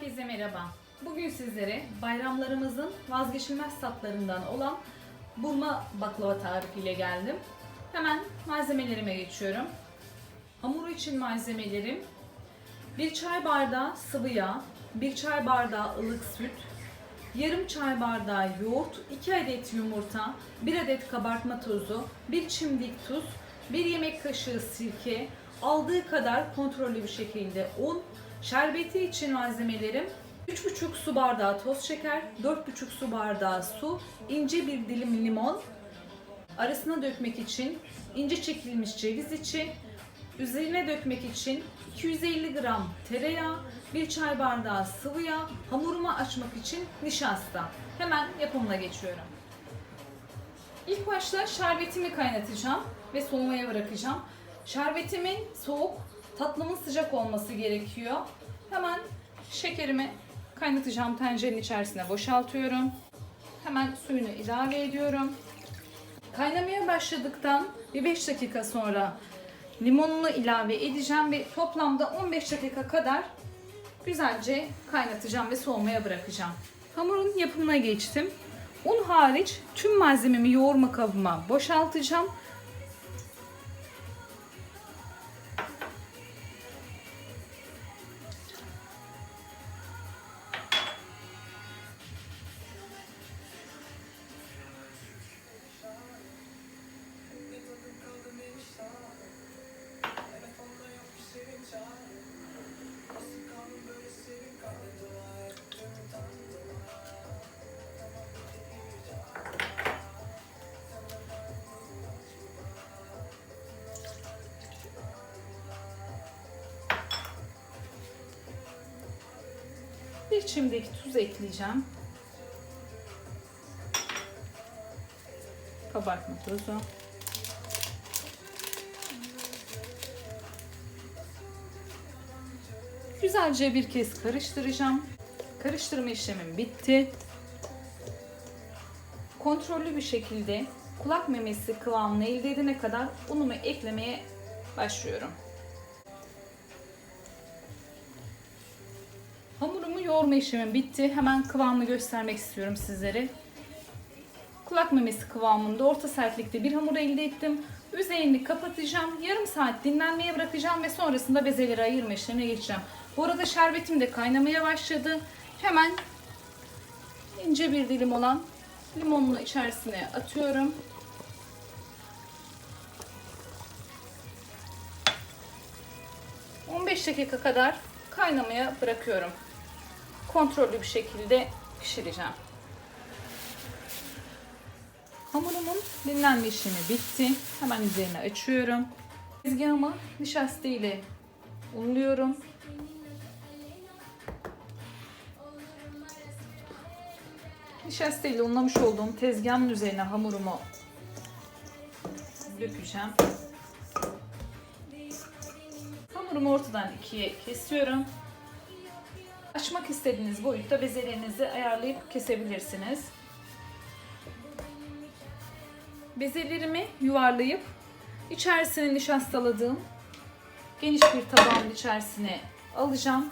Herkese merhaba. Bugün sizlere bayramlarımızın vazgeçilmez tatlarından olan burma baklava tarifiyle geldim. Hemen malzemelerime geçiyorum. Hamur için malzemelerim 1 çay bardağı sıvı yağ, 1 çay bardağı ılık süt, yarım çay bardağı yoğurt, 2 adet yumurta, 1 adet kabartma tozu, 1 çimdik tuz, 1 yemek kaşığı sirke, aldığı kadar kontrollü bir şekilde un, şerbeti için malzemelerim 3,5 su bardağı toz şeker, 4,5 su bardağı su, ince bir dilim limon, arasına dökmek için ince çekilmiş ceviz içi, üzerine dökmek için 250 gram tereyağı, 1 çay bardağı sıvı yağ, hamurumu açmak için nişasta. Hemen yapımına geçiyorum. İlk başta şerbetimi kaynatacağım ve soğumaya bırakacağım. Şerbetimin soğuk, tatlımın sıcak olması gerekiyor. Hemen şekerimi kaynatacağım tencerenin içerisine boşaltıyorum. Hemen suyunu ilave ediyorum. Kaynamaya başladıktan bir 5 dakika sonra limonunu ilave edeceğim ve toplamda 15 dakika kadar güzelce kaynatacağım ve soğumaya bırakacağım. Hamurun yapımına geçtim. Un hariç tüm malzememi yoğurma kabıma boşaltacağım. Bir çimdik tuz ekleyeceğim. Kabartma tozu. Güzelce bir kez karıştıracağım. Karıştırma işlemim bitti. Kontrollü bir şekilde kulak memesi kıvamını elde edene kadar unumu eklemeye başlıyorum. Hamurumu yoğurma işlemim bitti. Hemen kıvamını göstermek istiyorum sizlere. Kulak memesi kıvamında orta sertlikte bir hamur elde ettim. Üzerini kapatacağım. Yarım saat dinlenmeye bırakacağım ve sonrasında bezeleri ayırma işlemine geçeceğim. Bu arada şerbetim de kaynamaya başladı. Hemen ince bir dilim olan limonunu içerisine atıyorum. ...15 dakika kadar kaynamaya bırakıyorum. Kontrollü bir şekilde pişireceğim. Hamurumun dinlenme işlemi bitti. Hemen üzerine açıyorum. Tezgahımı nişasta ile unluyorum. Nişasta ile unlamış olduğum tezgahın üzerine hamurumu dökeceğim. Hamurumu ortadan ikiye kesiyorum. Açmak istediğiniz boyutta bezelerinizi ayarlayıp kesebilirsiniz. Bezelerimi yuvarlayıp içerisine nişastaladığım geniş bir tabağın içerisine alacağım.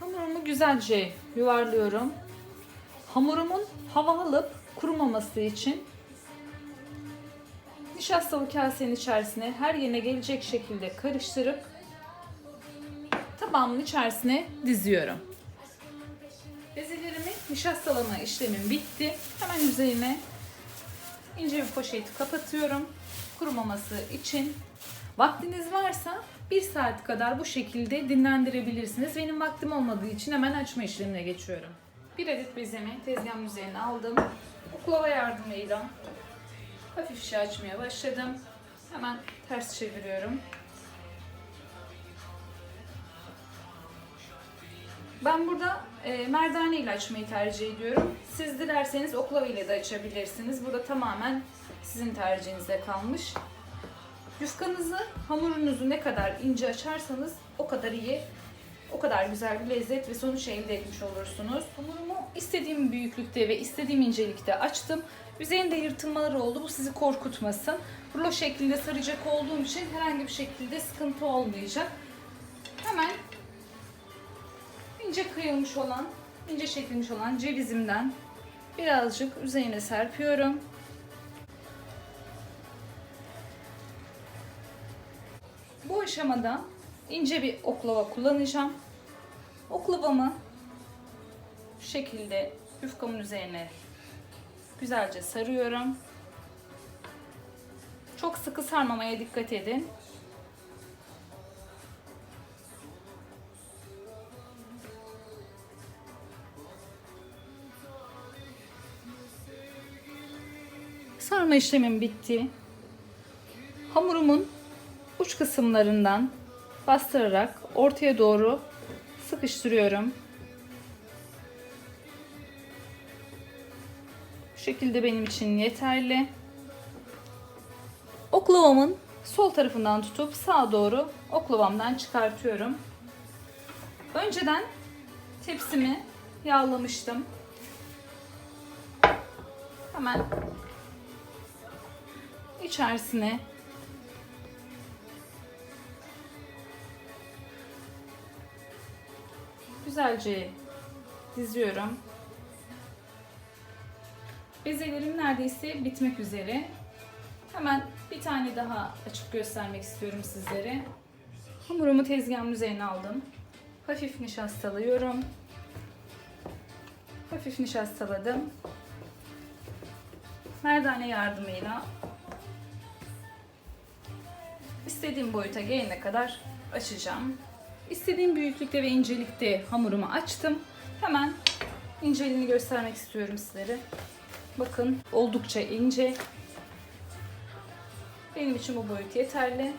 Hamurumu güzelce yuvarlıyorum. Hamurumun hava alıp kurumaması için nişastalı kasenin içerisine her yerine gelecek şekilde karıştırıp tabağımın içerisine diziyorum. Bezelerimi nişastalama işlemim bitti. Hemen üzerine ince bir poşet kapatıyorum. Kurumaması için. Vaktiniz varsa bir saat kadar bu şekilde dinlendirebilirsiniz. Benim vaktim olmadığı için hemen açma işlemine geçiyorum. Bir adet bezemi tezgahın üzerine aldım. Oklava yardımıyla hafifçe açmaya başladım. Hemen ters çeviriyorum. Ben burada e, merdane ile açmayı tercih ediyorum. Siz dilerseniz oklava ile de açabilirsiniz. Burada tamamen sizin tercihinize kalmış. Yufkanızı, hamurunuzu ne kadar ince açarsanız o kadar iyi, o kadar güzel bir lezzet ve sonuç elde etmiş olursunuz. Hamurumu istediğim büyüklükte ve istediğim incelikte açtım. Üzerinde yırtılmalar oldu. Bu sizi korkutmasın. Rulo şeklinde saracak olduğum için herhangi bir şekilde sıkıntı olmayacak. Hemen ince kıyılmış olan, ince çekilmiş olan cevizimden birazcık üzerine serpiyorum. Bu aşamada ince bir oklava kullanacağım. Oklavamı şu şekilde yufkamın üzerine güzelce sarıyorum. Çok sıkı sarmamaya dikkat edin. Sarma işlemim bitti. Hamurumun uç kısımlarından bastırarak ortaya doğru sıkıştırıyorum. Bu şekilde benim için yeterli. Oklavamın sol tarafından tutup sağa doğru oklavamdan çıkartıyorum. Önceden tepsimi yağlamıştım. Hemen içerisine güzelce diziyorum. Bezelerim neredeyse bitmek üzere. Hemen bir tane daha açıp göstermek istiyorum sizlere. Hamurumu tezgahımın üzerine aldım. Hafif nişastalıyorum. Hafif nişastaladım. Merdane yardımıyla istediğim boyuta gelene kadar açacağım. İstediğim büyüklükte ve incelikte hamurumu açtım. Hemen inceliğini göstermek istiyorum sizlere. Bakın oldukça ince. Benim için bu boyut yeterli.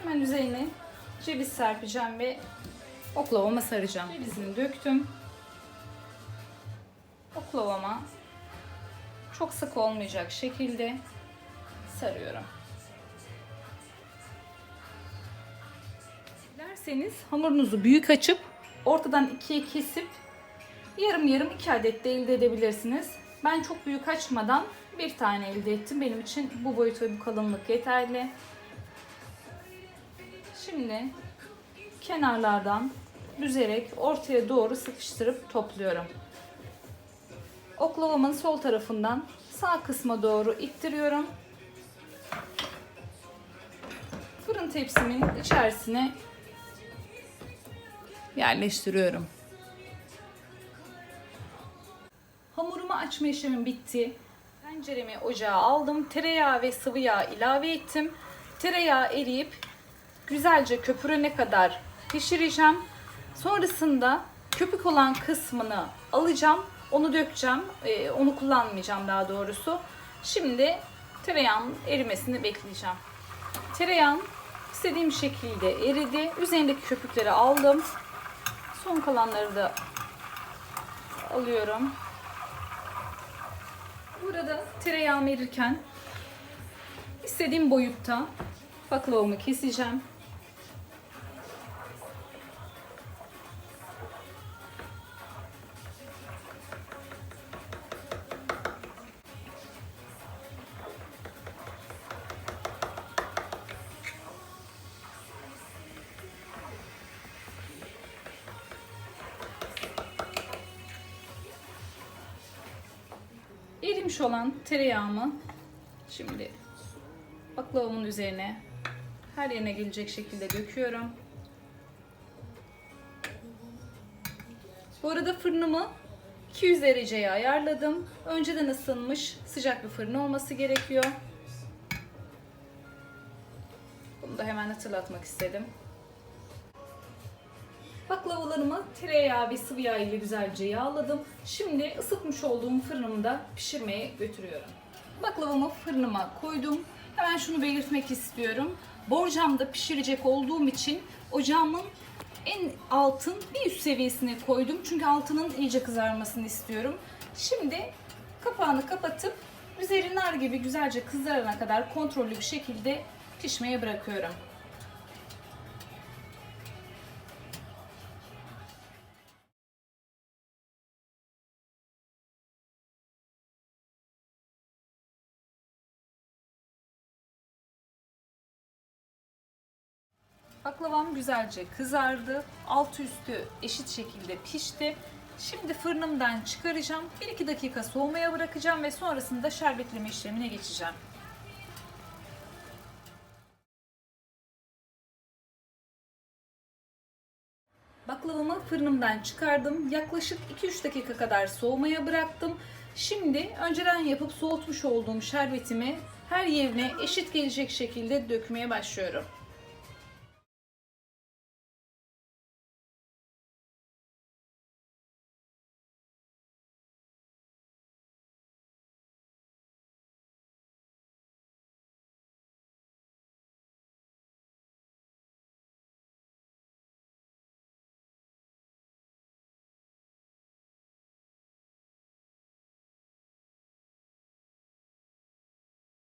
Hemen üzerine ceviz serpeceğim ve oklavama saracağım. Cevizini döktüm. Oklavama çok sık olmayacak şekilde sarıyorum. Dilerseniz hamurunuzu büyük açıp ortadan ikiye kesip yarım yarım iki adet de elde edebilirsiniz. Ben çok büyük açmadan bir tane elde ettim. Benim için bu boyut ve bu kalınlık yeterli. Şimdi kenarlardan büzerek ortaya doğru sıkıştırıp topluyorum. Oklavamın sol tarafından sağ kısma doğru ittiriyorum. Fırın tepsimin içerisine yerleştiriyorum. Hamurumu açma işlemim bitti. Tenceremi ocağa aldım. Tereyağı ve sıvı yağ ilave ettim. Tereyağı eriyip güzelce köpürene kadar pişireceğim. Sonrasında köpük olan kısmını alacağım. Onu dökeceğim. Ee, onu kullanmayacağım daha doğrusu. Şimdi tereyağının erimesini bekleyeceğim. Tereyağım istediğim şekilde eridi. Üzerindeki köpükleri aldım. Son kalanları da alıyorum. Burada tereyağım erirken istediğim boyutta baklavamı keseceğim. Erimiş olan tereyağımı şimdi baklavamın üzerine her yerine gelecek şekilde döküyorum. Bu arada fırınımı 200 dereceye ayarladım. Önceden ısınmış sıcak bir fırın olması gerekiyor. Bunu da hemen hatırlatmak istedim. Baklavalarımı tereyağı ve sıvı yağ ile güzelce yağladım. Şimdi ısıtmış olduğum fırınımda pişirmeye götürüyorum. Baklavamı fırınıma koydum. Hemen şunu belirtmek istiyorum. Borcamda pişirecek olduğum için ocağımın en altın bir üst seviyesine koydum. Çünkü altının iyice kızarmasını istiyorum. Şimdi kapağını kapatıp üzeri nar gibi güzelce kızarana kadar kontrollü bir şekilde pişmeye bırakıyorum. Baklavam güzelce kızardı. Altı üstü eşit şekilde pişti. Şimdi fırınımdan çıkaracağım. 1-2 dakika soğumaya bırakacağım ve sonrasında şerbetleme işlemine geçeceğim. Baklavamı fırınımdan çıkardım. Yaklaşık 2-3 dakika kadar soğumaya bıraktım. Şimdi önceden yapıp soğutmuş olduğum şerbetimi her yerine eşit gelecek şekilde dökmeye başlıyorum.